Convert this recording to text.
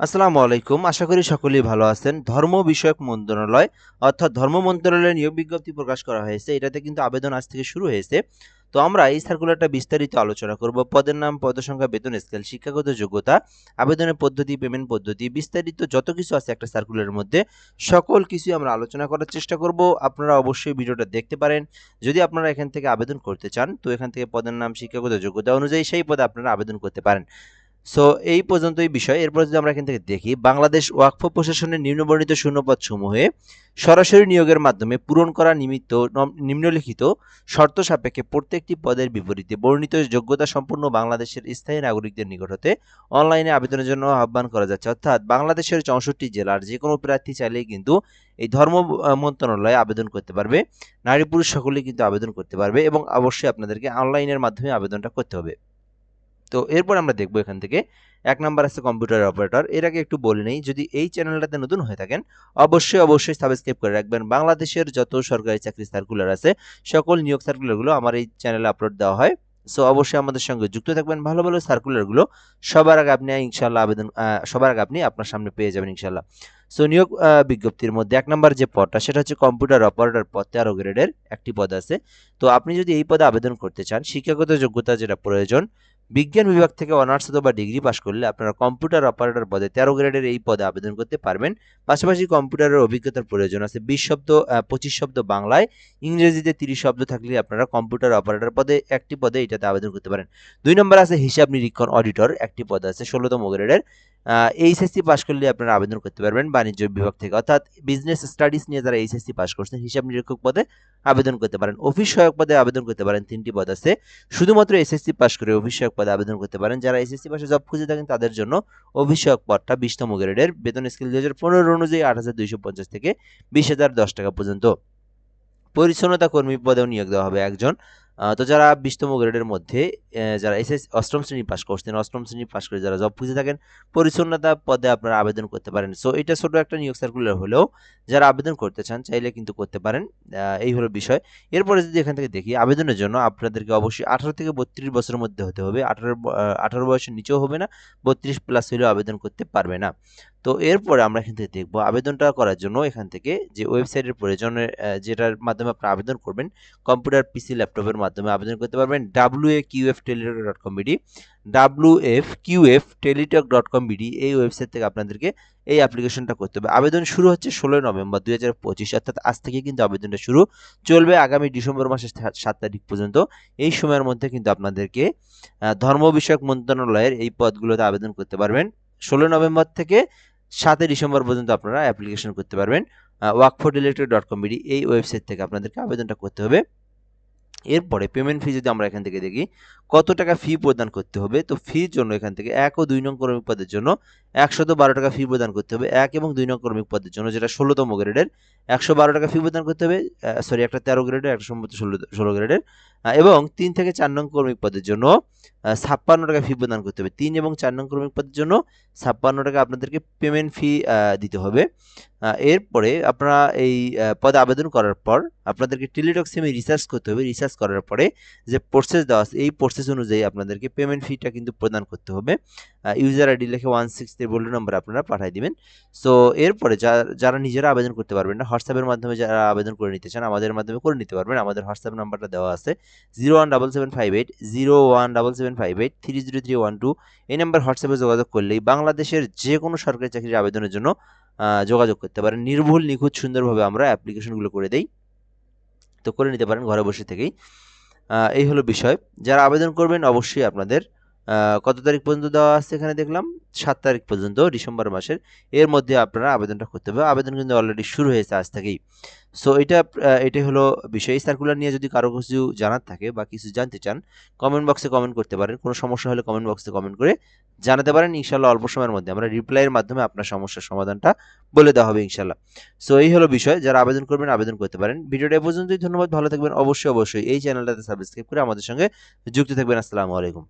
আসসালামু আলাইকুম। আশা করি সকলেই ভালো আছেন। ধর্ম বিষয়ক মন্ত্রণালয়, অর্থাৎ ধর্ম মন্ত্রণালয়ের নিয়োগ বিজ্ঞপ্তি প্রকাশ করা হয়েছে। এটাতে কিন্তু আবেদন আজ থেকে শুরু হয়েছে। তো আমরা এই সার্কুলারটা বিস্তারিত আলোচনা করব। পদের নাম, পদ সংখ্যা, বেতন স্কেল শিক্ষাগত যোগ্যতা, আবেদনের পদ্ধতি পেমেন্ট পদ্ধতি, বিস্তারিত যত কিছু আছে একটা সার্কুলারের মধ্যে, সকল কিছুই আমরা আলোচনা করার চেষ্টা করব। আপনারা অবশ্যই ভিডিওটা দেখতে পারেন। যদি আপনারা এখান থেকে আবেদন করতে চান, তো এখান থেকে পদের নাম, শিক্ষাগত যোগ্যতা অনুযায়ী সেই পদে আপনারা আবেদন করতে পারেন। সো এই পর্যন্ত এই বিষয়। এরপর যদি আমরা এখান থেকে দেখি, বাংলাদেশ ওয়াকফ প্রশাসনের নিম্নবর্ণিত শূন্যপদ সমূহে সরাসরি নিয়োগের মাধ্যমে পূরণ করা নিমিত্ত নিম্নলিখিত শর্ত সাপেক্ষে প্রত্যেকটি পদের বিপরীতে বর্ণিত যোগ্যতা সম্পন্ন বাংলাদেশের স্থায়ী নাগরিকদের নিকট হতে অনলাইনে আবেদনের জন্য আহ্বান করা যাচ্ছে। অর্থাৎ বাংলাদেশের চৌষট্টি জেলার যে কোনো প্রার্থী চাইলেই কিন্তু এই ধর্ম মন্ত্রণালয়ে আবেদন করতে পারবে। নারী পুরুষ সকলেই কিন্তু আবেদন করতে পারবে এবং অবশ্যই আপনাদেরকে অনলাইনের মাধ্যমে আবেদনটা করতে হবে। তো এরপর আমরা দেখব এখান থেকে। এক নাম্বার আছে কম্পিউটার অপারেটর। এর আগে একটু বলে নেই, যদি এই চ্যানেলটাতে নতুন হয়ে থাকেন, অবশ্যই অবশ্যই সাবস্ক্রাইব করে রাখবেন। বাংলাদেশের যত সরকারি চাকরি সার্কুলার আছে, সকল নিয়োগ সার্কুলারগুলো আমার এই চ্যানেলে আপলোড দেওয়া হয়। সো, অবশ্যই আমাদের সঙ্গে যুক্ত থাকবেন। ভালো ভালো সার্কুলারগুলো সবার আগে আপনি ইনশাল্লাহ আবেদন সবার আগে আপনি আপনার সামনে পেয়ে যাবেন ইনশাল্লাহ সো, নিয়োগ বিজ্ঞপ্তির মধ্যে এক নাম্বার যে পদটা, সেটা হচ্ছে কম্পিউটার অপারেটর পদ, তেরো গ্রেডের একটি পদ আছে। তো আপনি যদি এই পদে আবেদন করতে চান, শিক্ষাগত যোগ্যতা যেটা প্রয়োজন বিজ্ঞান বিভাগ থেকে অনার্স অথবা ডিগ্রি পাশ করলে আপনারা কম্পিউটার অপারেটর পদে তেরো গ্রেডের এই পদে আবেদন করতে পারবেন। পাশাপাশি কম্পিউটারের অভিজ্ঞতার প্রয়োজন আছে বিশ শব্দ পঁচিশ শব্দ বাংলায়। ইংরেজিতে তিরিশ শব্দ থাকলে আপনারা কম্পিউটার অপারেটর পদে একটি পদে এটাতে আবেদন করতে পারেন। দুই নম্বর আছে হিসাব নিরীক্ষণ অডিটর, একটি পদে আছে ষোলোতম গ্রেডের। এইচএসসি পাশ করলে আপনারা আবেদন করতে পারবেন বাণিজ্য বিভাগ থেকে। অর্থাৎ বিজনেস স্টাডিজ নিয়ে যারা এইচএসসি পাশ করছেন, হিসাব নিরীক্ষক পদে আবেদন করতে পারেন। অফিস সহায়ক পদে আবেদন করতে পারেন তিনটি পদ আছে। শুধুমাত্র এসএসসি পাশ করে অফিস সহায়ক পদে আবেদন করতে পারেন। যারা এসএসসি পাশে জব খুঁজে থাকেন, তাদের জন্য অফিস সহায়ক পদটা বিশতম গ্রেডের। বেতন স্কেল দুই হাজার পনেরো অনুযায়ী আট হাজার দুইশো পঞ্চাশ থেকে বিশ হাজার দশ টাকা পর্যন্ত। পরিচ্ছন্নতা কর্মী পদেও নিয়োগ দেওয়া হবে একজন। তো যারা বিশতম গ্রেডের মধ্যে যারা এসএস অষ্টম শ্রেণি পাশ করছেন অষ্টম শ্রেণি পাশ করে যারা জব খুঁজে থাকেন, পরিচ্ছন্নতা পদে আপনারা আবেদন করতে পারেন। সো এটা ছোট একটা নিয়োগ সার্কুলার হলেও যারা আবেদন করতে চান, চাইলে কিন্তু করতে পারেন। এই হলো বিষয়। এরপরে যদি এখান থেকে দেখি, আবেদনের জন্য আপনাদেরকে অবশ্যই আঠারো থেকে বত্রিশ বছরের মধ্যে হতে হবে। আঠারো আঠারো বয়সের নিচেও হবে না, বত্রিশ প্লাস হলেও আবেদন করতে পারবে না। তো এরপরে আমরা এখান থেকে দেখব আবেদনটা করার জন্য এখান থেকে যে ওয়েবসাইটের প্রয়োজনের যেটার মাধ্যমে আপনি আবেদন করবেন কম্পিউটার পিসি ল্যাপটপের মাধ্যমে আবেদন করতে পারবেন W A Q F Teletalk dot com BD W F Q F Teletalk dot com BD এই ওয়েবসাইট থেকে আপনাদেরকে এই অ্যাপ্লিকেশনটা করতে হবে। আবেদন শুরু হচ্ছে ষোলোই নভেম্বর দুই হাজার পঁচিশ, অর্থাৎ আজ থেকে কিন্তু আবেদনটা শুরু চলবে আগামী ডিসেম্বর মাসের সাত তারিখ পর্যন্ত। এই সময়ের মধ্যে কিন্তু আপনাদেরকে ধর্ম বিষয়ক মন্ত্রণালয়ের এই পদগুলোতে আবেদন করতে পারবেন। ষোলো নভেম্বর থেকে সাতই ডিসেম্বর পর্যন্ত আপনারা অ্যাপ্লিকেশন করতে পারবেন ওয়াকফোডিলেক্টর ডট কম বিডি এই ওয়েবসাইট থেকে আপনাদেরকে আবেদনটা করতে হবে। এরপরে পেমেন্ট ফি যদি আমরা এখান থেকে দেখি, কত টাকা ফি প্রদান করতে হবে? তো ফির জন্য এখান থেকে এক ও দুই নং কর্মিক পদের জন্য একশত বারো টাকা ফি প্রদান করতে হবে। এক এবং দুই নং কর্মিক পদের জন্য যেটা ষোলোতম গ্রেডের একশো বারো টাকা ফি প্রদান করতে হবে। সরি একটা তেরো গ্রেডের একটা সম্ভবত ষোলো ষোলো গ্রেডের এবং তিন থেকে চার নং কর্মিক পদের জন্য ছাপ্পান্ন টাকা ফি প্রদান করতে হবে। তিন এবং চার নং কর্মিক পদের জন্য ছাপ্পান্ন টাকা আপনাদেরকে পেমেন্ট ফি দিতে হবে। এরপরে আপনারা এই পদে আবেদন করার পর আপনাদেরকে টেলিটক সিমে রিসার্চ করতে হবে। রিসার্চ করার পরে যে প্রসেস দেওয়া আছে, এই প্রসেস অনুযায়ী আপনাদেরকে পেমেন্ট ফিটা কিন্তু প্রদান করতে হবে। ইউজার আইডি লিখে one six three bold number আপনারা পাঠিয়ে দিবেন। সো এরপরে যা- যারা নিজেরা আবেদন করতে পারবেন না হোয়াটসঅ্যাপের মাধ্যমে যারা আবেদন করে নিতে চান, আমাদের মাধ্যমে করে নিতে পারবেন। আমাদের হোয়াটসঅ্যাপ নাম্বারটা দেওয়া আছে zero one double seven five eight zero one double seven five eight three zero three one two এই নাম্বার হোয়াটসঅ্যাপে যোগাযোগ করলেই বাংলাদেশের যে কোনো সরকারি চাকরির আবেদনের জন্য যোগাযোগ করতে পারেন। নির্ভুল, নিখুঁত, সুন্দরভাবে আমরা অ্যাপ্লিকেশনগুলো করে দেই। তো করে নিতে পারেন ঘরে বসে থেকেই। এই হলো বিষয়। যারা আবেদন করবেন, অবশ্যই আপনাদের কত তারিখ পর্যন্ত দেওয়া আছে এখানে দেখলাম? সাত তারিখ পর্যন্ত, ডিসেম্বর মাসের। এর মধ্যে আপনারা আবেদনটা করতে হবে। আবেদন কিন্তু অলরেডি শুরু হয়েছে আজ থেকেই। সো এটা এটাই হলো বিষয়। এই সার্কুলার নিয়ে যদি কারও কিছু জানার থাকে বা কিছু জানতে চান কমেন্ট বক্সে কমেন্ট করতে পারেন। কোনো সমস্যা হলে কমেন্ট বক্সে কমেন্ট করে জানাতে পারেন। ইনশাল্লাহ অল্প সময়ের মধ্যে আমরা রিপ্লাইয়ের মাধ্যমে আপনার সমস্যার সমাধানটা বলে দেওয়া হবে ইনশাল্লাহ সো এই হলো বিষয়। যারা আবেদন করবেন, আবেদন করতে পারেন। ভিডিওটা এ পর্যন্তই। ধন্যবাদ। ভালো থাকবেন। অবশ্যই অবশ্যই এই চ্যানেলটাতে সাবস্ক্রাইব করে আমাদের সঙ্গে যুক্ত থাকবেন। আসসালামু আলাইকুম।